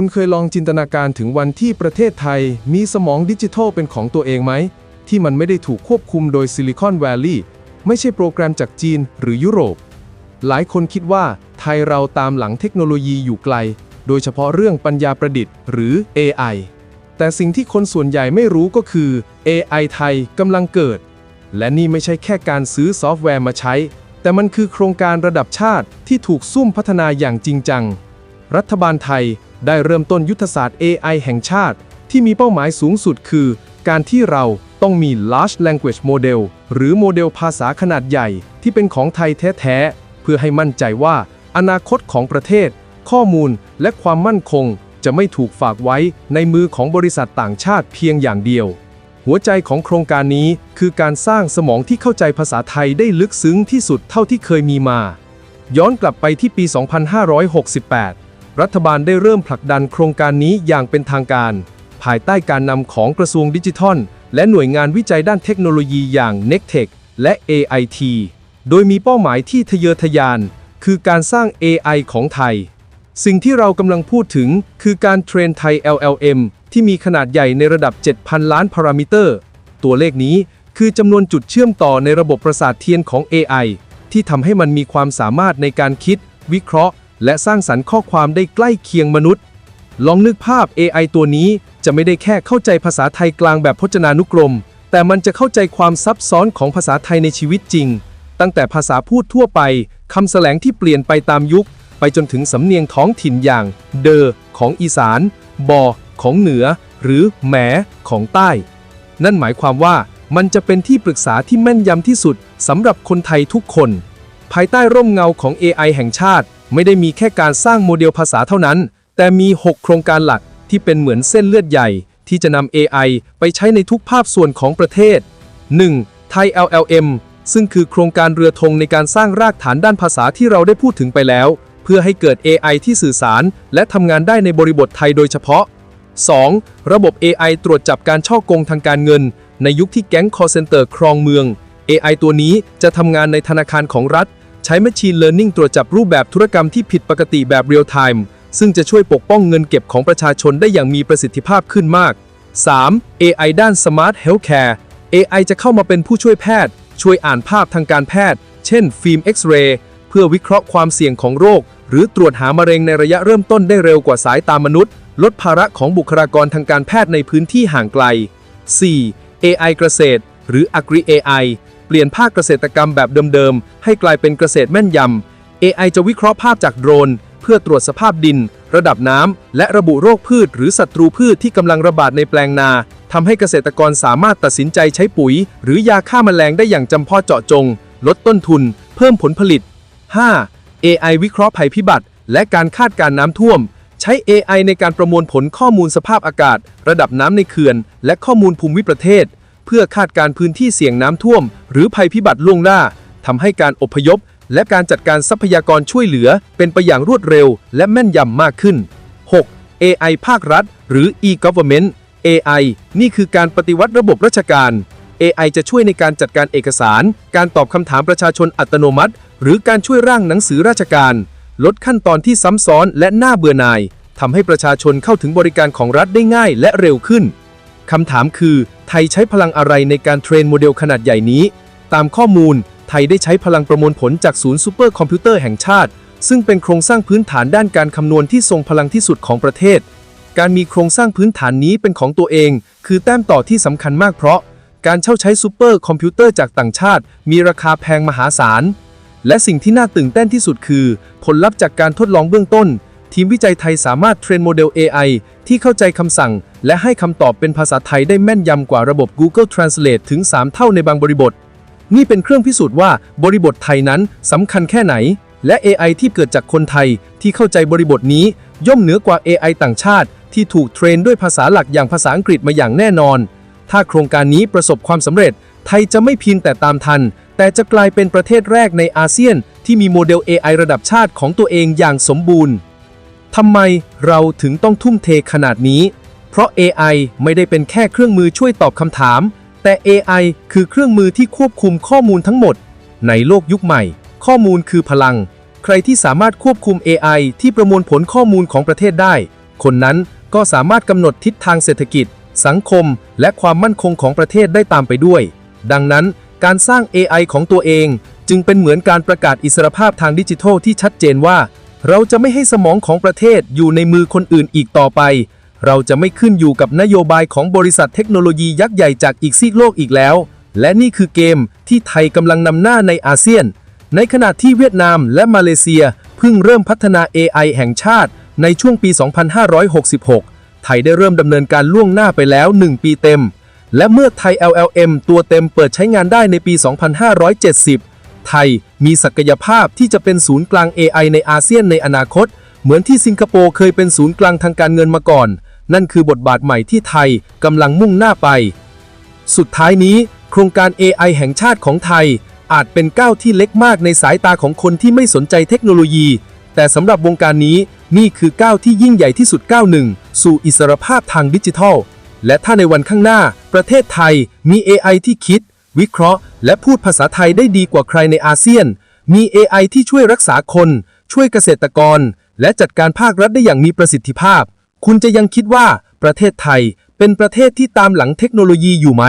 คุณเคยลองจินตนาการถึงวันที่ประเทศไทยมีสมองดิจิทัลเป็นของตัวเองไหม ที่มันไม่ได้ถูกควบคุมโดยซิลิคอนแวลลีย์ไม่ใช่โปรแกรมจากจีนหรือยุโรป หลายคนคิดว่าไทยเราตามหลังเทคโนโลยีอยู่ไกล โดยเฉพาะเรื่องปัญญาประดิษฐ์ หรือ AI แต่สิ่งที่คนส่วนใหญ่ไม่รู้ก็คือ AI ไทยกำลังเกิด และนี่ไม่ใช่แค่การซื้อซอฟต์แวร์มาใช้ แต่มันคือโครงการระดับชาติที่ถูกซุ่มพัฒนาอย่างจริงจัง รัฐบาลไทย ได้เริ่มต้นยุทธศาสตร์ AI แห่งชาติ ที่มีเป้าหมายสูงสุดคือ การที่เราต้องมี large language model หรือโมเดลภาษาขนาดใหญ่ที่เป็นของไทยแท้ ๆ เพื่อให้มั่นใจว่า อนาคตของประเทศ ข้อมูลและความมั่นคง จะไม่ถูกฝากไว้ในมือของบริษัทต่างชาติเพียงอย่างเดียว หัวใจของโครงการนี้คือการสร้างสมองที่เข้าใจภาษาไทยได้ลึกซึ้งที่สุดเท่าที่เคยมีมา ย้อนกลับไปที่ปี 2568 รัฐบาลได้เริ่มผลักดันโครงการนี้อย่างเป็นทางการ ภายใต้การนำของกระทรวงดิจิทัล และหน่วยงานวิจัยด้านเทคโนโลยีอย่าง NECTEC และ AIT โดยมีเป้าหมายที่ทะเยอทะยาน คือการสร้าง AI ของไทย สิ่งที่เรากำลังพูดถึงคือการเทรนไทย LLM ที่มีขนาดใหญ่ในระดับ 7,000 ล้านพารามิเตอร์ ตัวเลขนี้คือจำนวนจุดเชื่อมต่อในระบบประสาทเทียนของ AI ที่ทำให้มันมีความสามารถในการคิด วิเคราะห์ และสร้างสรรค์ข้อความได้ใกล้เคียงมนุษย์ ลองนึกภาพ AI ตัวนี้จะไม่ได้แค่เข้าใจภาษาไทยกลางแบบพจนานุกรม แต่มันจะเข้าใจความซับซ้อนของภาษาไทยในชีวิตจริง ตั้งแต่ภาษาพูดทั่วไปคำแสลงที่เปลี่ยนไปตามยุค ไปจนถึงสำเนียงท้องถิ่นอย่าง เดอของอีสาน บอ ของเหนือ หรือแหมของใต้ นั่นหมายความว่ามันจะเป็นที่ปรึกษาที่แม่นยำที่สุดสำหรับคนไทยทุกคน ภายใต้ร่มเงาของ AI แห่งชาติ ไม่ได้มีแค่การสร้างโมเดลภาษาเท่านั้น แต่มี 6 โครงการหลักที่เป็นเหมือนเส้นเลือดใหญ่ ที่จะนำ AI ไปใช้ในทุกภาคส่วนของประเทศ 1. ไทย LLM ซึ่งคือโครงการเรือธงในการสร้างรากฐานด้านภาษาที่เราได้พูดถึงไปแล้ว เพื่อให้เกิด AI ที่สื่อสาร และทำงานได้ในบริบทไทยโดยเฉพาะ 2. ระบบ AI ตรวจจับการช่อกงทางการเงิน ในยุคที่แก๊ง call center ครองเมือง AI ตัวนี้จะทำงานในธนาคารของรัฐ ใช้ Machine Learning ตรวจจับรูปแบบธุรกรรมที่ผิดปกติแบบ Real Time ซึ่งจะช่วยปกป้องเงินเก็บของประชาชนได้อย่างมีประสิทธิภาพขึ้นมาก 3. AI ด้าน Smart Healthcare AI จะเข้ามาเป็นผู้ช่วยแพทย์ ช่วยอ่านภาพทางการแพทย์ เช่น ฟิล์มเอ็กซเรย์เพื่อวิเคราะห์ความเสี่ยงของโรค หรือตรวจหามะเร็งในระยะเริ่มต้นได้เร็วกว่าสายตามนุษย์ ลดภาระของบุคลากรทางการแพทย์ในพื้นที่ห่างไกล 4. AI เกษตร หรือ Agri AI เปลี่ยนภาคเกษตรกรรมแบบเดิมๆ ให้กลายเป็นเกษตรแม่นยำ AI จะวิเคราะห์ภาพจากโดรน เพื่อตรวจสภาพดิน ระดับน้ำ และระบุโรคพืช หรือศัตรูพืชที่กำลังระบาดในแปลงนาทำให้เกษตรกรสามารถตัดสินใจใช้ปุ๋ย หรือยาฆ่าแมลงได้อย่างจำเพาะเจาะจง ลดต้นทุน เพิ่มผลผลิต 5. AI วิเคราะห์ภัยพิบัติ และการคาดการณ์น้ำท่วม ใช้ AI ในการประมวลผลข้อมูลสภาพอากาศ ระดับน้ำในเขื่อน และข้อมูลภูมิประเทศ เพื่อคาดการพื้นที่เสี่ยงน้ำท่วม หรือภัยพิบัติล่วงหน้าทำให้การอพยพ และการจัดการทรัพยากรช่วยเหลือ เป็นไปอย่างรวดเร็ว และแม่นยำมากขึ้น 6. AI ภาครัฐ หรือ e-government AI นี่คือการปฏิวัติระบบราชการ AI จะช่วยในการจัดการเอกสาร การตอบคำถามประชาชนอัตโนมัติ หรือการช่วยร่างหนังสือราชการ ลดขั้นตอนที่ซ้ำซ้อนและน่าเบื่อหน่ายทำให้ประชาชนเข้าถึงบริการของรัฐได้ง่ายและเร็วขึ้นคำถามคือ ไทยใช้พลังอะไรในการเทรนโมเดลขนาดใหญ่นี้ ตามข้อมูล ไทยได้ใช้พลังประมวลผลจากศูนย์ซูเปอร์คอมพิวเตอร์แห่งชาติ ซึ่งเป็นโครงสร้างพื้นฐานด้านการคำนวณที่ทรงพลังที่สุดของประเทศ การมีโครงสร้างพื้นฐานนี้เป็นของตัวเอง คือแต้มต่อที่สำคัญมากเพราะ การเช่าใช้ซูเปอร์คอมพิวเตอร์จากต่างชาติ มีราคาแพงมหาศาล และสิ่งที่น่าตื่นเต้นที่สุดคือ ผลลัพธ์จากการทดลองเบื้องต้น ทีมวิจัยไทยสามารถเทรนโมเดล AI ที่เข้าใจคำสั่ง และให้คำตอบเป็นภาษาไทยได้แม่นยำกว่าระบบ Google Translate ถึง 3 เท่าในบางบริบท นี่เป็นเครื่องพิสูจน์ว่าบริบทไทยนั้นสำคัญแค่ไหน และ AI ที่เกิดจากคนไทยที่เข้าใจบริบทนี้ ย่อมเหนือกว่า AI ต่างชาติ ที่ถูกเทรนด้วยภาษาหลักอย่างภาษาอังกฤษมาอย่างแน่นอน ถ้าโครงการนี้ประสบความสำเร็จ ไทยจะไม่เพียงแต่ตามทัน แต่จะกลายเป็นประเทศแรกในอาเซียน ที่มีโมเดล AI ระดับชาติของตัวเองอย่างสมบูรณ์ ทำไมเราถึงต้องทุ่มเทขนาดนี้ เพราะ AI ไม่ได้เป็นแค่เครื่องมือช่วยตอบคำถาม แต่ AI คือเครื่องมือที่ควบคุมข้อมูลทั้งหมด ในโลกยุคใหม่ ข้อมูลคือพลัง ใครที่สามารถควบคุม AI ที่ประมวลผลข้อมูลของประเทศได้ คนนั้นก็สามารถกำหนดทิศทางเศรษฐกิจ สังคม และความมั่นคงของประเทศได้ตามไปด้วย ดังนั้นการสร้าง AI ของตัวเอง จึงเป็นเหมือนการประกาศอิสรภาพทางดิจิทัลที่ชัดเจนว่า เราจะไม่ให้สมองของประเทศอยู่ในมือคนอื่นอีกต่อไป เราจะไม่ขึ้นอยู่กับนโยบายของบริษัทเทคโนโลยียักษ์ใหญ่จากอีกซีกโลกอีกแล้ว และนี่คือเกมที่ไทยกำลังนำหน้าในอาเซียน ในขณะที่เวียดนามและมาเลเซียเพิ่งเริ่มพัฒนา AI แห่งชาติในช่วงปี 2566 ไทยได้เริ่มดำเนินการล่วงหน้าไปแล้ว 1 ปีเต็ม และเมื่อไทย LLM ตัวเต็มเปิดใช้งานได้ในปี 2570 ไทย มีศักยภาพที่จะเป็นศูนย์กลาง AI ในอาเซียนในอนาคต เหมือนที่สิงคโปร์เคยเป็นศูนย์กลางทางการเงินมาก่อน นั่นคือบทบาทใหม่ที่ไทยกำลังมุ่งหน้าไป สุดท้ายนี้ โครงการ AI แห่งชาติของไทย อาจเป็นก้าวที่เล็กมากในสายตาของคนที่ไม่สนใจเทคโนโลยี แต่สำหรับวงการนี้นี่คือก้าวที่ยิ่งใหญ่ที่สุดก้าวหนึ่งสู่อิสรภาพทางดิจิทัล และถ้าในวันข้างหน้า ประเทศไทยมี AI ที่คิด วิเคราะห์ และพูดภาษาไทยได้ดีกว่าใครในอาเซียน มี AI ที่ช่วยรักษาคน ช่วยเกษตรกร และจัดการภาครัฐได้อย่างมีประสิทธิภาพ คุณจะยังคิดว่าประเทศไทยเป็นประเทศที่ตามหลังเทคโนโลยีอยู่ไหม